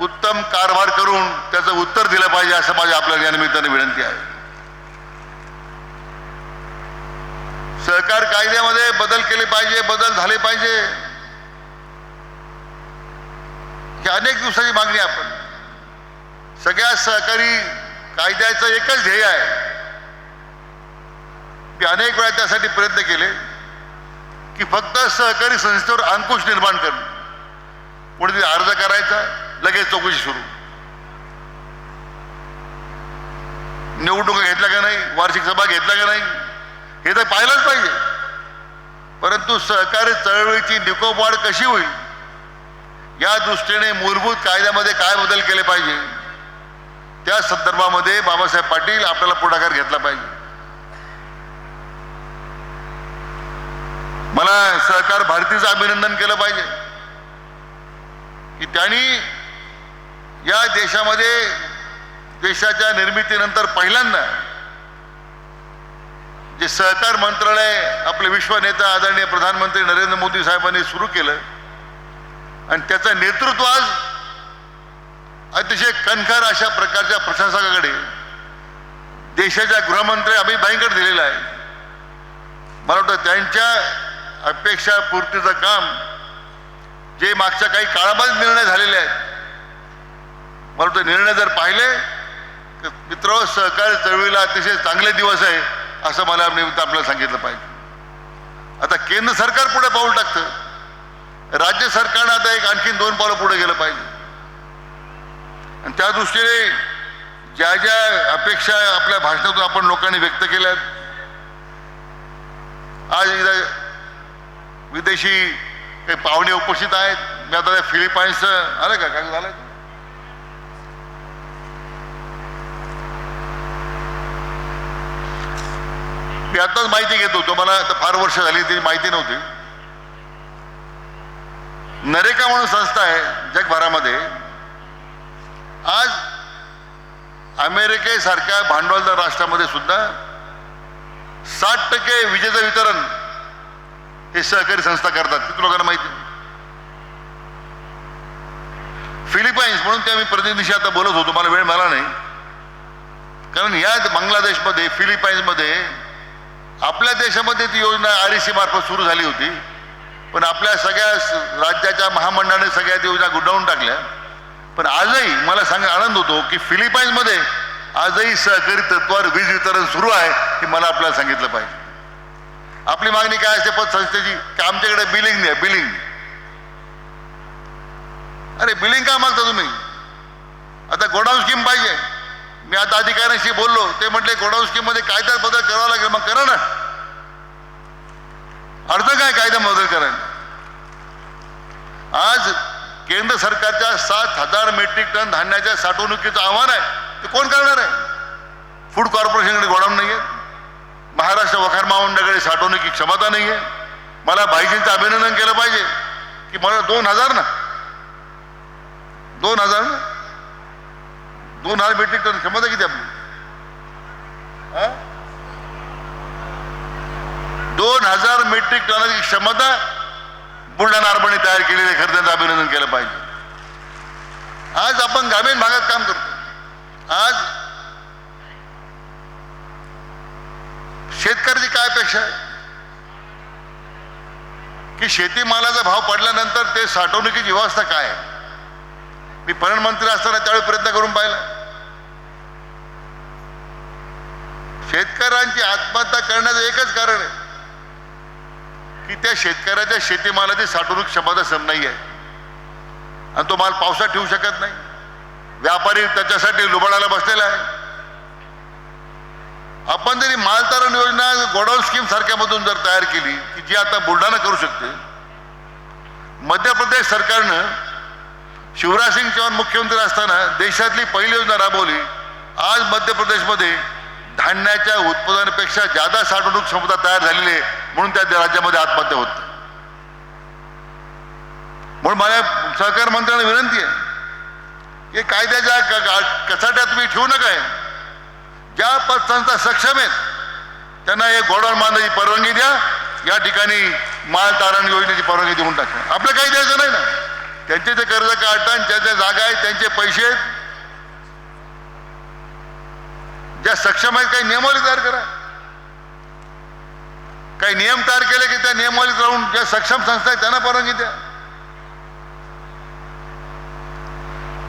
उत्तम कारभार करून त्याचं उत्तर दिलं पाहिजे असं माझी आपल्याला या निमित्ताने विनंती आहे. सहकार कायद्यामध्ये बदल केले पाहिजे बदल झाले पाहिजे. ही अनेक दिवसाची मागणी आपण. सगळ्या सहकारी कायद्याचं एकच ध्येय आहे. मी अनेक वेळा त्यासाठी प्रयत्न केले की फक्त सहकारी संस्थेवर अंकुश निर्माण करणं. कोणीतरी अर्ज करायचा लगेच चौकशी सुरू. निवडणुका घेतल्या का नाही? वार्षिक सभा घेतल्या का नाही? हे तर पाहिलंच पाहिजे. परंतु सहकारी चळवळीची निकोपवाढ कशी होईल? या दृष्टीने मूलभूत कायद्यामध्ये काय बदल केले पाहिजे? त्या संदर्भामध्ये बाबासाहेब पाटील आपल्याला पुढाकार घेतला पाहिजे. मला सहकार भारतीचं अभिनंदन केलं पाहिजे. की त्यांनी या देशामध्ये देशाच्या निर्मितीनंतर पहिल्यांदा जे सहकार मंत्रालय आपले विश्व नेता आदरणीय प्रधानमंत्री नरेंद्र मोदी साहेबांनी सुरू केलं आणि त्याचं नेतृत्व आज अतिशय कणखर अशा प्रकारच्या प्रशासकाकडे देशाच्या गृहमंत्री अमित भाईंकडे दिलेलं आहे. मला वाटतं त्यांच्या अपेक्षा पूर्तीचं काम जे मागच्या काही काळामध्ये निर्णय झालेले आहेत मला वाटतं निर्णय जर पाहिले तर मित्र सहकारी चळवळीला अतिशय चांगले दिवस आहे असं मला निमित्त आपल्याला सांगितलं पाहिजे. आता केंद्र सरकार पुढे पाऊल टाकतं. राज्य सरकारनं आता एक आणखीन दोन पावलं पुढे गेलं पाहिजे. आणि त्या दृष्टीने ज्या ज्या अपेक्षा आपल्या भाषणातून आपण लोकांनी व्यक्त केल्यात आज विदेशी काही पाहुणे उपस्थित आहेत. मी आता फिलिपाईन्सचं आलं का? काय झालं? मी आताच माहिती घेत. होतो मला आता फार वर्ष झाली ती माहिती नव्हती. नरेका म्हणून संस्था आहे जगभरामध्ये. आज अमेरिकेसारख्या भांडवलदार राष्ट्रामध्ये सुद्धा साठ टक्के विजेचं वितरण हे सहकारी संस्था करतात. किती लोकांना माहिती फिलिपाईन्स म्हणून त्या मी प्रतिनिधीशी आता बोलत होतो. मला वेळ मिळाला नाही. कारण या बांगलादेशमध्ये फिलिपाईन्समध्ये आपल्या देशामध्ये ती योजना आर सी मार्फत सुरू झाली होती. पण आपल्या सगळ्या राज्याच्या महामंडळाने सगळ्या योजना गुंडाळून टाकल्या. पण आजही मला सांगा आनंद होतो की फिलिपाईन्समध्ये आजही सहकारी तत्वावर वीज वितरण सुरू आहे हे मला आपल्याला सांगितलं पाहिजे. आपली मागणी काय असते पत संस्थेची की आमच्याकडे बिलिंग नाही बिलिंग. अरे बिलिंग का मागता तुम्ही? आता गोडाऊन स्कीम पाहिजे. मी आता अधिकाऱ्यांशी बोललो ते म्हटले गोडाऊन स्कीममध्ये कायद्यात बदल करावा लागेल. मग करा ना. अर्थ काय कायदा बदल करायला? आज केंद्र सरकारच्या सात हजार मेट्रिक टन धान्याच्या साठवणुकीचं आव्हान आहे. ते कोण करणार आहे? फूड कॉर्पोरेशनकडे गोडाऊन नाही आहे महाराष्ट्र वखार महामंडळाकडे साठवणुकी क्षमता नाही आहे मला भाईजींचं अभिनंदन केलं पाहिजे की मला दोन हजार ना. दोन हजार ना? दोन हजार मेट्रिक टन क्षमता किती आपली? दोन हजार मेट्रिक टनाची क्षमता बुलढाणा अर्बणी तयार केलेली खरं त्यांचं अभिनंदन केलं पाहिजे. आज आपण ग्रामीण भागात काम करतो. आज शेतकऱ्याची काय अपेक्षा आहे? की शेतीमालाचा भाव पडल्यानंतर ते साठवणुकीची व्यवस्था काय आहे? मी मंत्री असताना त्यावेळी प्रयत्न करून पाहिला. शेतकऱ्यांची आत्महत्या करण्याचं एकच कारण आहे. की त्या शेतकऱ्याच्या शेतीमालाची साठवणूक क्षमता सम नाही आहे आणि तो माल पावसात ठेवू शकत नाही. व्यापारी त्याच्यासाठी लुबाडायला बसलेला आहे. आपण जरी मालतारण योजना गोडाऊन स्कीम सारख्यामधून जर तयार केली की जी आता बुलढाणा करू शकते मध्य प्रदेश सरकारनं शिवराज सिंग चौहान मुख्यमंत्री असताना देशातली पहिली योजना राबवली. आज मध्य प्रदेशमध्ये धान्याच्या उत्पादनापेक्षा जादा साठवणूक क्षमता तयार झालेली आहे म्हणून त्या राज्यामध्ये आत्महत्या होत म्हणून माझ्या सहकार मंत्र्यांना विनंती आहे की कायद्याच्या क- कचाट्या तुम्ही ठेवू नका आहे. ज्या पतसंस्था सक्षम आहेत त्यांना एक गोडाऊन बांधायची परवानगी द्या या ठिकाणी माल तारण योजनेची परवानगी देऊन टाका. आपलं काही द्यायचं नाही ना. त्यांचे ते कर्ज काढता आणि ज्या ज्या जागा आहेत त्यांचे पैसे आहेत ज्या सक्षम आहेत काही नियमावली तयार करा. काही नियम तयार केले की त्या नियमावलीत राहून ज्या सक्षम संस्था आहेत त्यांना परवानगी द्या.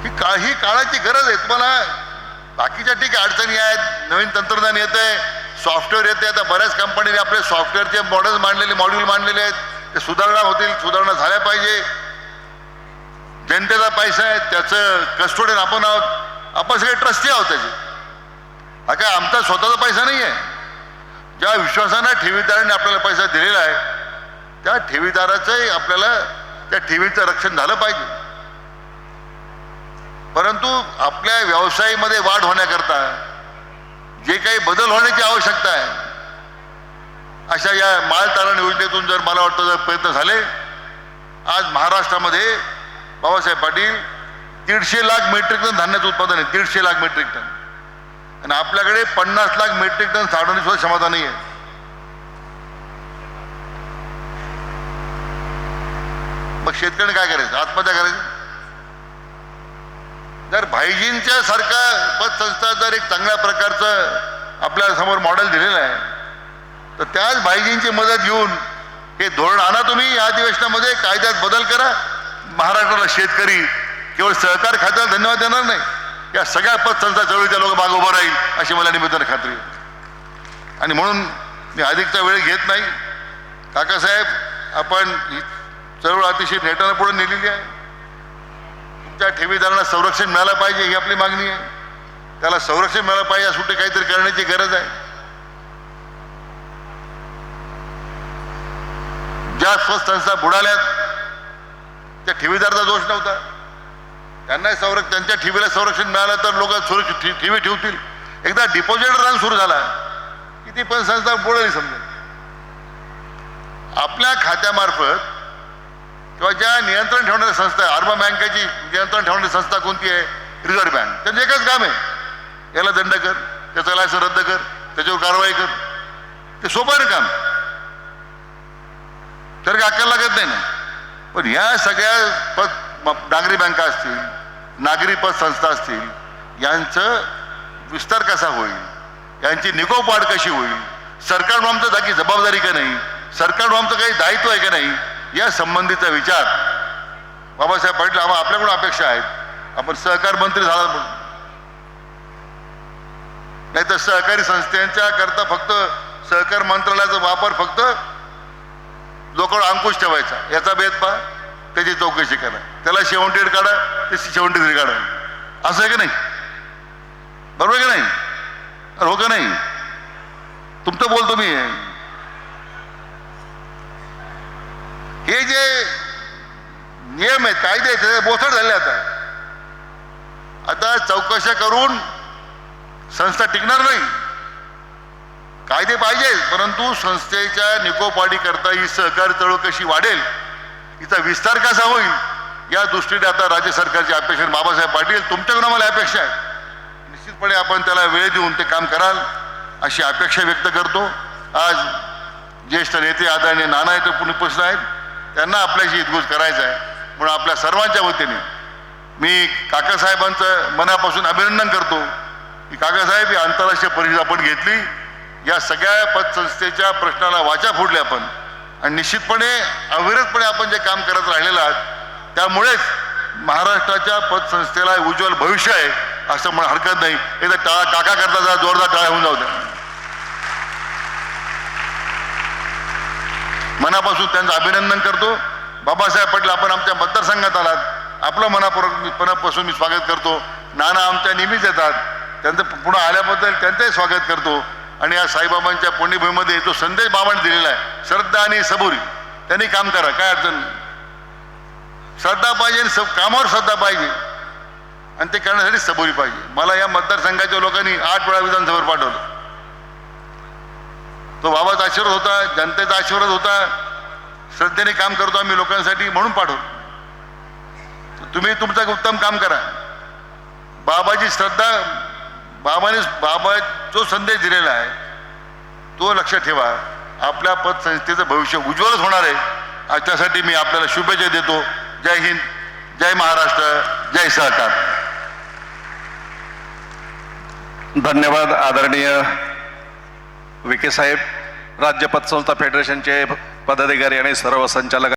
ही का ही काळाची गरज आहे. तुम्हाला बाकीच्या ठीक आहे अडचणी आहेत. नवीन तंत्रज्ञान येत आहे सॉफ्टवेअर येते आता बऱ्याच कंपनीने आपले सॉफ्टवेअरचे मॉडेल्स मांडलेले मॉड्यूल मांडलेले आहेत. ते सुधारणा होतील सुधारणा झाल्या पाहिजे. जनतेचा पैसा आहे त्याचं कस्टोडियन आपण आहोत. आपण सगळे ट्रस्टी आहोत त्याचे. हा काय आमचा स्वतःचा पैसा नाही आहे ज्या विश्वासानं ठेवीदाराने आपल्याला पैसा दिलेला आहे त्या ठेवीदाराचंही आपल्याला त्या ठेवीचं रक्षण झालं पाहिजे. परंतु आपल्या व्यवसायामध्ये वाढ होण्याकरता जे काही बदल होण्याची आवश्यकता आहे अशा या माल तारण योजनेतून जर मला वाटतं जर प्रयत्न झाले आज महाराष्ट्रामध्ये बाबासाहेब पाटील दीडशे लाख मेट्रिक टन धान्याचं उत्पादन आहे दीडशे लाख मेट्रिक टन. आणि आपल्याकडे पन्नास लाख मेट्रिक टन साठवण्याची सुद्धा क्षमता नाही आहे मग शेतकऱ्याने काय करायचं? आत्महत्या करायची? जर भाईजींच्या सारखा पतसंस्था जर एक चांगल्या प्रकारचं आपल्यासमोर मॉडेल दिलेलं आहे तर त्याच भाईजींची मदत घेऊन हे धोरण आणा तुम्ही. या अधिवेशनामध्ये कायद्यात बदल करा. महाराष्ट्राला शेतकरी केवळ सहकार खात्याला धन्यवाद देणार नाही. या सगळ्या पतसंस्था चळवळीच्या लोक मागे उभं राहील अशी मला निमित्तानं खात्री आहे. आणि म्हणून मी अधिकचा वेळ घेत नाही. काकासाहेब आपण ही चळवळ अतिशय नेटानं पुढे नेलेली आहे. तुमच्या ठेवीदारांना संरक्षण मिळालं पाहिजे ही आपली मागणी आहे. त्याला संरक्षण मिळालं पाहिजे यासाठी काहीतरी करण्याची गरज आहे. ज्या संस्था बुडाल्यात त्या ठेवीदाराचा दोष नव्हता. त्यांना संरक्षण त्यांच्या ठेवीला संरक्षण मिळालं तर लोक सुरक्षित ठेवी ठेवतील. एकदा डिपॉझिट रन सुरू झाला. की ती पण संस्था बुडेल समजा आपल्या खात्यामार्फत किंवा ज्या नियंत्रण ठेवणाऱ्या संस्था आहे अर्बन बँकेची नियंत्रण ठेवणारी संस्था कोणती आहे? Reserve bank. त्यांचं एकच काम आहे. याला दंड कर त्याचा लायसन रद्द कर त्याच्यावर कारवाई कर. ते सोपं आहे काम. तर काय अक्कल लागत नाही ना. पण ह्या सगळ्या नागरी बँका असतील नागरी पतसंस्था असतील यांचं विस्तार कसा होईल? यांची निकोपाड कशी होईल? सरकार आमचं जागी जबाबदारी का नाही? सरकार आमचं काही दायित्व आहे का नाही? या संबंधीचा विचार. बाबासाहेब पाटील आम्हाला आपल्याकडून अपेक्षा आहेत. आपण सहकार मंत्री झाला नाही तर सहकारी संस्थांच्या करता फक्त सहकार मंत्रालयाचा वापर फक्त लोकांवर अंकुश ठेवायचा. याचा भेद पहा. त्याची चौकशी करा. त्याला शेवंटीड काढा ते शेवंटी काढा. असं आहे की नाही? बरोबर का की नाही? हो का नाही? तुमचं बोलतो मी. हे जे नियम आहेत कायदे आहेत ते झाले आता. आता चौकशा करून संस्था टिकणार नाही. कायदे पाहिजे परंतु संस्थेच्या निकोपाडी करता ही सहकार चळवळ कशी वाढेल हिचा विस्तार कसा होईल या दृष्टीने आता राज्य सरकारची अपेक्षा बाबासाहेब पाटील तुमच्याकडून आम्हाला अपेक्षा आहे. निश्चितपणे आपण त्याला वेळ देऊन ते काम कराल अशी अपेक्षा व्यक्त करतो. आज ज्येष्ठ नेते आदरणीय नाना येथे पुणे उपस्थित आहेत. त्यांना आपल्याशी हितगुज करायचं आहे. म्हणून आपल्या सर्वांच्या वतीने मी काकासाहेबांचं मनापासून अभिनंदन करतो. की काकासाहेब ही आंतरराष्ट्रीय परिषद आपण घेतली. या सगळ्या पतसंस्थेच्या प्रश्नाला वाचा फोडल्या आपण. आणि निश्चितपणे अविरतपणे आपण जे काम करत राहिलेलं आहात त्यामुळेच महाराष्ट्राच्या पतसंस्थेला उज्ज्वल भविष्य आहे असं म्हणून हरकत नाही. एकदा टाळा काका करता जरा जोरदार टाळ्या होऊन जाऊ द्या. मनापासून त्यांचं अभिनंदन करतो. बाबासाहेब पाटील आपण आमच्या मतदारसंघात आलात. आपलं मनापूर्वक मनापासून मी स्वागत करतो. नाना आमच्या नेहमीच येतात. त्यांचं पुन्हा आल्याबद्दल त्यांचंही स्वागत करतो. आणि या साईबाबांच्या पुण्यभूमीमध्ये जो संदेश बाबांनी दिलेला आहे श्रद्धा आणि सबुरी त्यांनी काम करा काय अडचण नाही. श्रद्धा पाहिजे आणि सब कामावर श्रद्धा पाहिजे. आणि ते करण्यासाठी सबुरी पाहिजे. मला या मतदारसंघाच्या लोकांनी आठ वेळा विधानसभेवर पाठवलं. तो बाबाचा आशीर्वाद होता जनतेचा आशीर्वाद होता. श्रद्धेने काम करतो आम्ही लोकांसाठी म्हणून पाठवतो तुम्ही तुमचं उत्तम काम करा. बाबाची श्रद्धा बाबाने बाबा जो संदेश दिलेला आहे तो लक्षात ठेवा. आपल्या पतसंस्थेचं भविष्य उज्ज्वलच होणार आहे. त्यासाठी मी आपल्याला शुभेच्छा देतो. जय हिंद जय महाराष्ट्र जय सहकार. धन्यवाद आदरणीय विखे साहेब. राज्य पतसंस्था फेडरेशनचे पदाधिकारी आणि सर्व संचालक